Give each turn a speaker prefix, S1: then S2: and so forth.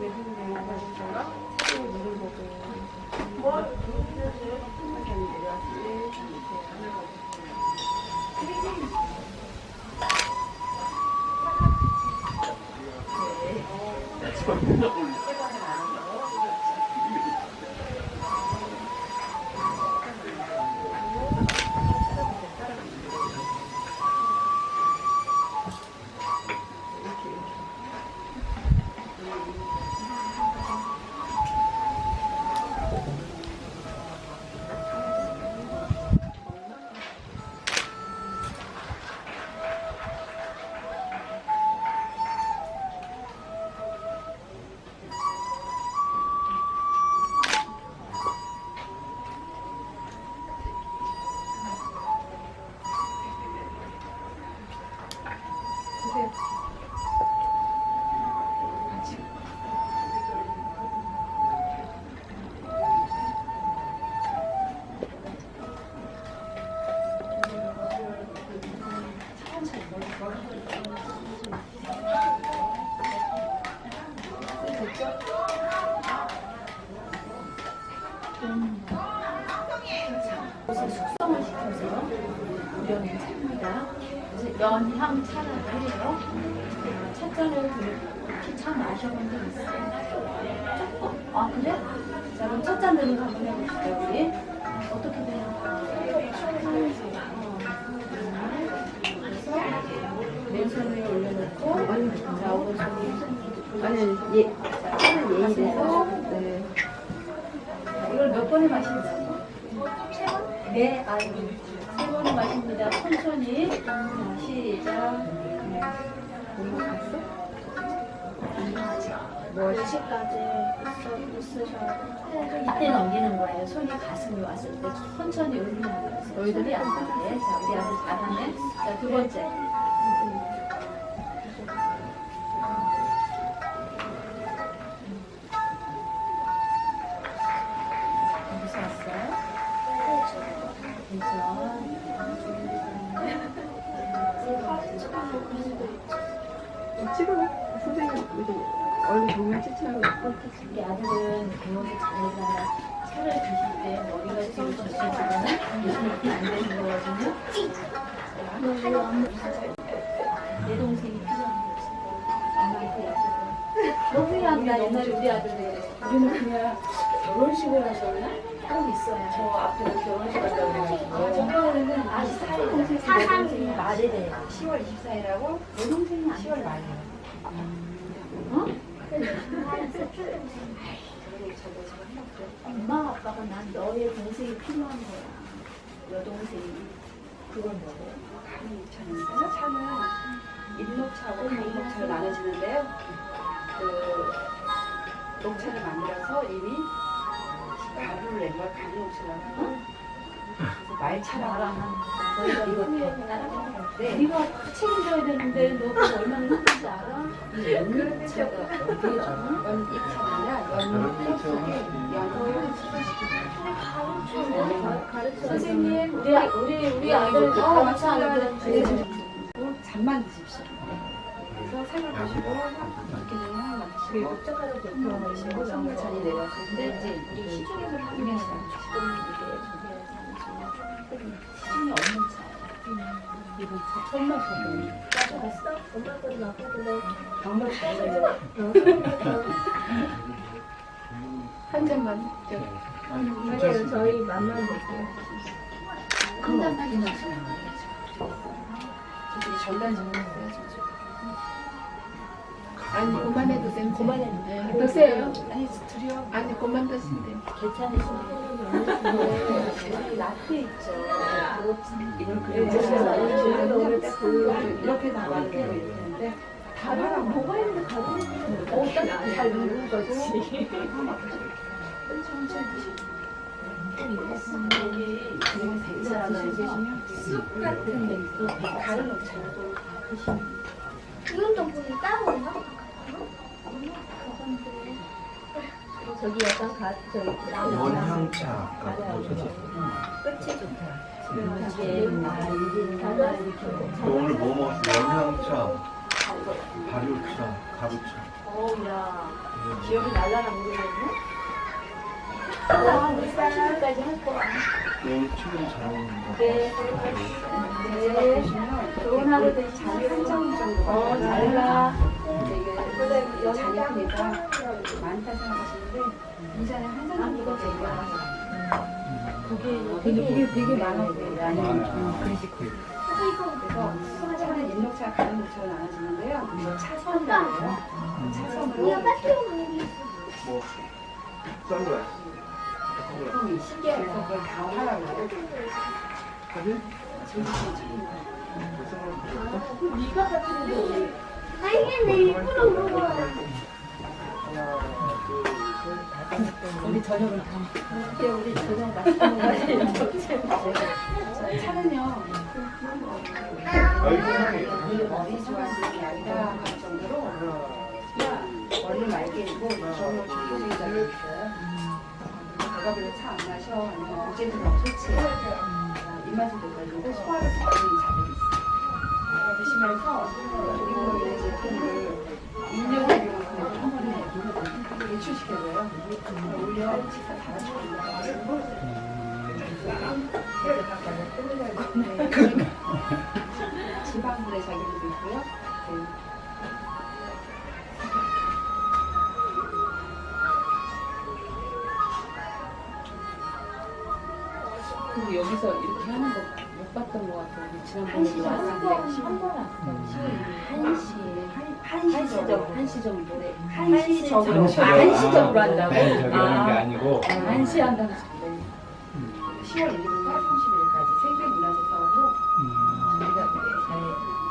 S1: 외국 여행하는 거랑 새로 누른 거고 천천히 내려왔을 때 이렇게 하는 거고
S2: 네.
S3: 숙성을 시켜서 우려낸 차입니다. 그래서 연향 차라고 해요. 차잔을 그렇게 차 마셔본 적 있어요? 아 그래? 자 그럼 첫 잔으로 한번 해봅시다 우리. 어떻게 돼요?
S4: 아니, 예, 차는 예의래서. 네.
S3: 이걸 몇 번에 마신다고? 세 번? 네, 아이고. 세 번에 마십니다. 천천히. 자, 시작.
S4: 뭔가 갔어?
S3: 뭐, 10시까지 쓰셔야 이때 넘기는 거예요. 손이 가슴이 왔을 때 천천히 올리는 거예요. 손이 안 닿게. 자, 우리 아들 잘하네. 자, 두 번째.
S4: 보면 찍자고.
S3: 우리 아들은 공부를 잘해서 차를 드실 때 머리가 지금 젖혀지거나 이렇게 안 되는 거거든요. 내 동생이 필요한 거지. 엄마한테 약속을. 너무 후회한다. 옛날에 우리 아들들. 우리는 그냥 결혼식을 하셨나? 따로 있어요. 저 앞에 결혼식 갔다고 그래가지고. 저번에는 아, 사이 동생 사상이 말이래. 10월 24일하고 내 동생이 10월 말이에요. 어? 엄마 아빠가 난 너의 동생이 필요한 거야. 여동생이. 그건 뭐예요?
S2: 차는데요. 차는 일녹차하고 강녹차로 나눠지는데요. 그 녹차를 만들어서 이미 가루를 낸걸 강녹차라고 하고 말차라고
S3: 너희가 이거 따라가는데 네가 책임져야 되는데 너 얼마나 힘든지 알아? 이 어디에 줘? 가르쳐 선생님 우리 아- 우리 우리 아들 가르쳐 하는데
S2: 잠만 드십시오. 그래서 생을 보시고 이렇게 되면 마시고
S3: 목적하러
S2: 그러시고 선물찬이 내렸을 때 이제
S3: 우리 시중에서 하는 게 시중에 엄마 거리 정말.
S2: 한 잔만
S4: 아니요, 저희 맘만 볼게요.
S3: 큰 잔까지 마시면
S2: 저기 전단 좀 해주세요.
S4: 아니, 그만해도 돼.
S3: 그만해도 돼.
S4: 드세요.
S2: 아니 드려.
S4: 아니, 그만 드신대.
S3: 우리 라떼 있죠.
S2: 이렇게
S4: 이렇게 그,
S2: 이렇게 나가는 있는데
S3: 가루는 뭐가 있는데 가루는 어, 딱잘 누른 거지. 여기 쑥 같은 게 있고 가루 녹차도 드시면
S5: 보니 따로
S3: 저기 약간 가 저기
S6: 원향차 아까?
S3: 끝이 좋다. 지금 이게 다 이렇게
S6: 오늘 뭐 먹었어요? 원향차, 발효차, 가루차.
S3: 어우야
S2: 기억이 날라나 모르겠네.
S3: 와, 우리 30일까지 할 거야.
S6: 내 친구들 잘 거.
S3: 네.
S2: 네.
S3: 좋은 하루 되시
S2: 자기 한정 정도가
S3: 어, 잘 가.
S2: 이게 자녀니까 많다 생각하시는데 이전에 한정 정도가 되니까
S3: 그게 되게, 되게 많아요.
S6: 아,
S2: 그래서 수화차는 인력차 가는 곳으로 나눠지는데요. 차선이에요. 차선으로
S5: 이거 빠뜨리면
S6: 뭐 선글라스.
S2: 보통이 시계에서 그걸 다 하라고 해요.
S3: 네가 같은
S5: 거아 이게 내 거야.
S6: 둘, 셋.
S3: 우리 저녁을 다. 그때 우리 저녁 맛있는 거
S2: 차는요. 머리 좋아하시는 게 아니라 할 정도로 그냥 머리를 맑게 해고 기억력 중독자를 있어요. 내가 별로 차 안 마셔 아니면 무제품으로 소치해 입맛을 돋아주고 소화를 있어요. 드시면서 우리 있는 제품을 인력을 이용해서 한 번에 배출시켜줘요. 오히려 식사 잘하시고 지방분해 작용도 있고요. 네.
S3: 근데 여기서 이렇게 하는 거 못 봤던 것 같아요. 지난번에 여기 왔을 때 한번 왔어요. 한 시. 한시적 한시 정도. 네. 한시적으로. 아, 한시적으로 한다고?
S7: 네, 저기 하는 게
S3: 아,
S7: 아니고
S3: 한시 한다고. 네.
S2: 10월 1일